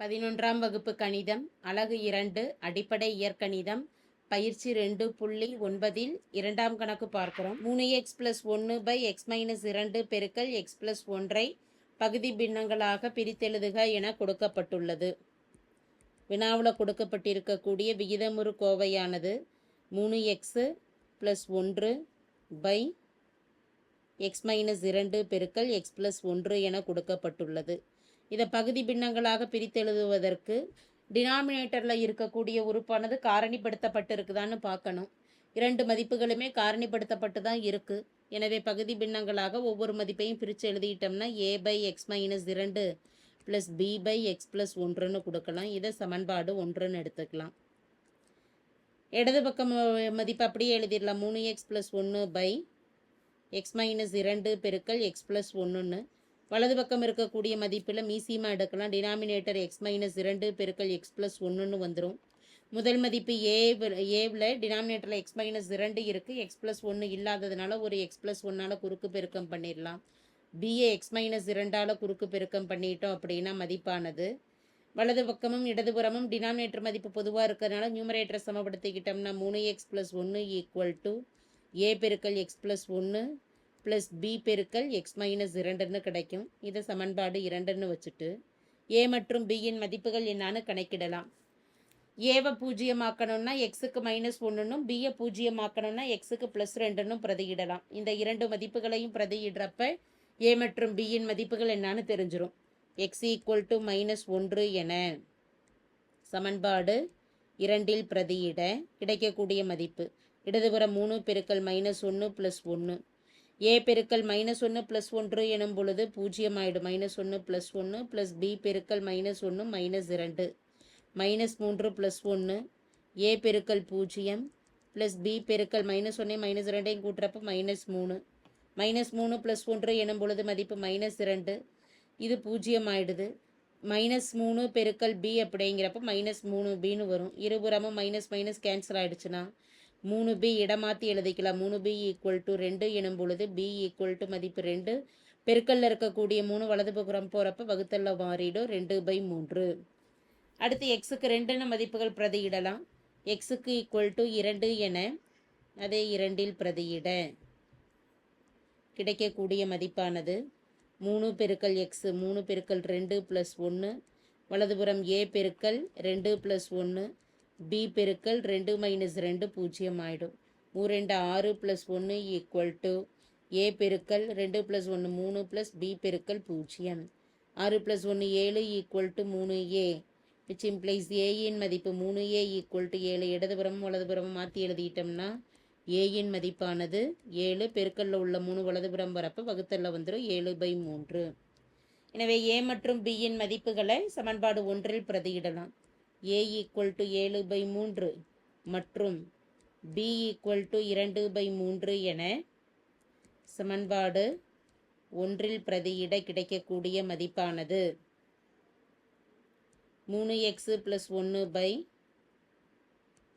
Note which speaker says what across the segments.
Speaker 1: பதினொன்றாம் வகுப்பு கணிதம் அலகு இரண்டு அடிப்படை இயற்கணிதம் பயிற்சி ரெண்டு புள்ளி ஒன்பதில் இரண்டாம் கணக்கு பார்க்கிறோம். மூணு எக்ஸ் பிளஸ் ஒன்று பை எக்ஸ் மைனஸ் இரண்டு பெருக்கல் எக்ஸ் பிளஸ் ஒன்றை பகுதி பின்னங்களாக பிரித்தெழுதுக என கொடுக்கப்பட்டுள்ளது. வினாவில் கொடுக்கப்பட்டிருக்கக்கூடிய விகிதமுறு கோவையானது மூணு எக்ஸு ப்ளஸ் ஒன்று பை எக்ஸ் மைனஸ் இரண்டு பெருக்கல் எக்ஸ் ப்ளஸ் ஒன்று என கொடுக்கப்பட்டுள்ளது. இதை பகுதி பின்னங்களாக பிரித்தெழுதுவதற்கு டினாமினேட்டரில் இருக்கக்கூடிய உறுப்பானது காரணிப்படுத்தப்பட்டிருக்குதான்னு பார்க்கணும். இரண்டு மதிப்புகளுமே காரணிப்படுத்தப்பட்டு தான் இருக்குது எனவே பகுதி பின்னங்களாக ஒவ்வொரு மதிப்பையும் பிரித்து எழுதிட்டோம்னா ஏ பை எக்ஸ் மைனஸ் இரண்டு plus B by x plus ஒன்றுன்னு கொடுக்கலாம். இதை சமன்பாடு ஒன்றுன்னு எடுத்துக்கலாம். இடது பக்கம் மதிப்பு அப்படியே எழுதிடலாம். மூணு எக்ஸ் ப்ளஸ் ஒன்று பை எக்ஸ் மைனஸ் இரண்டு பெருக்கல் எக்ஸ் ப்ளஸ் ஒன்றுன்னு வலது பக்கம் இருக்கக்கூடிய மதிப்பில் மீசியமாக எடுக்கலாம். டினாமினேட்டர் எக்ஸ் மைனஸ் இரண்டு பெருக்கல் எக்ஸ் ப்ளஸ் ஒன்றுன்னு வந்துடும் முதல் மதிப்பு ஏ ஏவில் டினாமினேட்டரில் எக்ஸ் மைனஸ் இரண்டு இருக்குது எக்ஸ் ப்ளஸ் ஒன்று இல்லாததுனால ஒரு எக்ஸ் ப்ளஸ் ஒன்னால் குறுக்கு பெருக்கம் பண்ணிடலாம் பிஏ எக்ஸ் மைனஸ் இரண்டால் குறுக்கு பெருக்கம் பண்ணிட்டோம் அப்படின்னா மதிப்பானது. வலது பக்கமும் இடதுபுறமும் டினாமினேட்டர் மதிப்பு பொதுவாக இருக்கிறதுனால நியூமரேட்டரை சமப்படுத்திக்கிட்டோம்னா மூணு எக்ஸ் ப்ளஸ் ஒன்று ஈக்குவல் டு ஏ பெருக்கல் எக்ஸ் ப்ளஸ் ஒன்று ப்ளஸ் பி பெருக்கல் எக்ஸ் மைனஸ் இரண்டுன்னு கிடைக்கும். இதை சமன்பாடு இரண்டுன்னு வச்சுட்டு ஏ மற்றும் பியின் மதிப்புகள் என்னான்னு கணக்கிடலாம். ஏவை பூஜ்ஜியமாக்கணும்னா எக்ஸுக்கு மைனஸ் ஒன்றுனும் பியை பூஜ்ஜியமாக்கணும்னா எக்ஸுக்கு ப்ளஸ் ரெண்டுன்னும் பிரதியிடலாம். இந்த இரண்டு மதிப்புகளையும் பிரதியிடுறப்ப ஏ மற்றும் பியின் மதிப்புகள் என்னான்னு தெரிஞ்சிடும் எக்ஸ் ஈக்குவல் டு மைனஸ் ஒன்று என சமன்பாடு இரண்டில் பிரதியிட கிடைக்கக்கூடிய மதிப்பு. இடதுபுறம் மூணு பெருக்கல் மைனஸ் ஒன்று ப்ளஸ் ஒன்று ஏ பெருக்கல் மைனஸ் ஒன்று ப்ளஸ் ஒன்று எனும் பொழுது பூஜ்ஜியம் ஆயிடும் மைனஸ் ஒன்று ப்ளஸ் ஒன்று ப்ளஸ் பி பெருக்கல் மைனஸ் ஒன்று மைனஸ் இரண்டு. மைனஸ் மூன்று ப்ளஸ் ஒன்று ஏ பெருக்கல் பூஜ்ஜியம் ப்ளஸ் பி பெருக்கல் மைனஸ் ஒன்றே மைனஸ் இரண்டையும் கூட்டுறப்ப மைனஸ் மூணு. மைனஸ் மூணு ப்ளஸ் ஒன்று எனும் பொழுது மதிப்பு மைனஸ் இரண்டு. இது பூஜ்ஜியம் ஆயிடுது மைனஸ் மூணு பெருக்கல் பி அப்படிங்கிறப்ப மைனஸ் மூணு பின்னு வரும். இருபுறமும் மைனஸ் மைனஸ் கேன்சல் ஆயிடுச்சுன்னா மூணு பி இடமாற்றி எழுதிக்கலாம். மூணு பி ஈக்குவல் டு ரெண்டு எனும் பொழுது பி ஈக்குவல் டு மதிப்பு ரெண்டு. பெருக்கல்ல இருக்கக்கூடிய மூணு வலது பக்கம் போகிறப்ப வகுத்தல்ல மாறிடும் ரெண்டு பை மூன்று. அடுத்து எக்ஸுக்கு ரெண்டுன்னு மதிப்புகள் பிரதியிடலாம். எக்ஸுக்கு ஈக்குவல் டு இரண்டு என அதே இரண்டில் பிரதியிட. கிடைக்கக்கூடிய மதிப்பானது மூணு பெருக்கல் எக்ஸு மூணு பெருக்கல் ரெண்டு ப்ளஸ் ஒன்று வலதுபுறம் ஏ பெருக்கல் ரெண்டு ப்ளஸ் ஒன்று பி பெருக்கல் ரெண்டு மைனஸ் ரெண்டு பூஜ்ஜியம் ஆகிடும் மூ ரெண்டு ஆறு ப்ளஸ் ஒன்று ஈக்குவல் டு ஏ பெருக்கல் ரெண்டு ப்ளஸ் ஒன்று மூணு ப்ளஸ் பி பெருக்கல் பூஜ்ஜியம். ஆறு ப்ளஸ் ஒன்று ஏழு ஈக்குவல் டு மூணு ஏ விச் இம்ப்ளைஸ் ஏயின் மதிப்பு மூணு ஏ ஈக்குவல் டு ஏழு. இடதுபுறமும் வலதுபுறமும் மாற்றி எழுதிட்டோம்னா ஏயின் மதிப்பானது ஏழு பெருக்கல்ல உள்ள மூணு வலதுபுறம் வரப்ப வகுத்தல்ல வந்துடும் ஏழு பை மூன்று. எனவே ஏ மற்றும் பியின் மதிப்புகளை சமன்பாடு ஒன்றில் பிரதியிடலாம். ஏ ஈக்குவல் டு ஏழு பை மூன்று மற்றும் பி ஈக்குவல் டு இரண்டு பை மூன்று என சமன்பாடு ஒன்றில் பிரதியிட கிடைக்கக்கூடிய மதிப்பானது. மூணு எக்ஸு ப்ளஸ் ஒன்று பை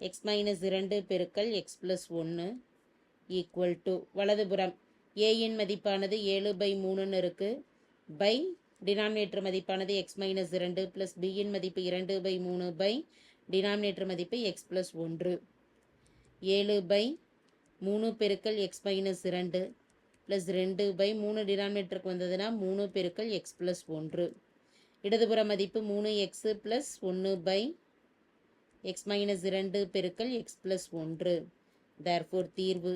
Speaker 1: எக்ஸ் மைனஸ் இரண்டு பெருக்கல் எக்ஸ் ப்ளஸ் ஒன்று ஈக்குவல் டு வலதுபுறம் ஏயின் மதிப்பானது ஏழு பை மூணுன்னு இருக்குது பை டினாமினேட்டர் மதிப்பானது எக்ஸ் மைனஸ் இரண்டு ப்ளஸ் பியின் மதிப்பு இரண்டு பை மூணு பை டினாமினேட்டர் மதிப்பு எக்ஸ் ப்ளஸ் ஒன்று. ஏழு பை மூணு பெருக்கல் எக்ஸ் மைனஸ் இரண்டு ப்ளஸ் ரெண்டு பை மூணு டினாமினேட்டருக்கு வந்ததுன்னா மூணு பெருக்கல் எக்ஸ் ப்ளஸ் ஒன்று. இடதுபுற மதிப்பு மூணு எக்ஸு ப்ளஸ் ஒன்று பை எக்ஸ் மைனஸ் இரண்டு பெருக்கல் எக்ஸ் ப்ளஸ் ஒன்று. தேர்ஃபோர் தீர்வு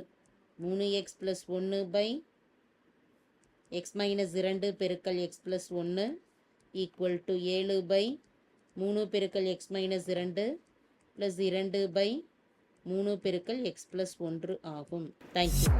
Speaker 1: மூணு எக்ஸ் ப்ளஸ் ஒன்று பை எக்ஸ் மைனஸ் இரண்டு பெருக்கல் எக்ஸ் ப்ளஸ் ஒன்று ஈக்குவல் டு ஏழு பை மூணு பெருக்கல் எக்ஸ் மைனஸ் இரண்டு ப்ளஸ் இரண்டு பை மூணு பெருக்கல் எக்ஸ் ப்ளஸ் ஒன்று ஆகும். தேங்க்யூ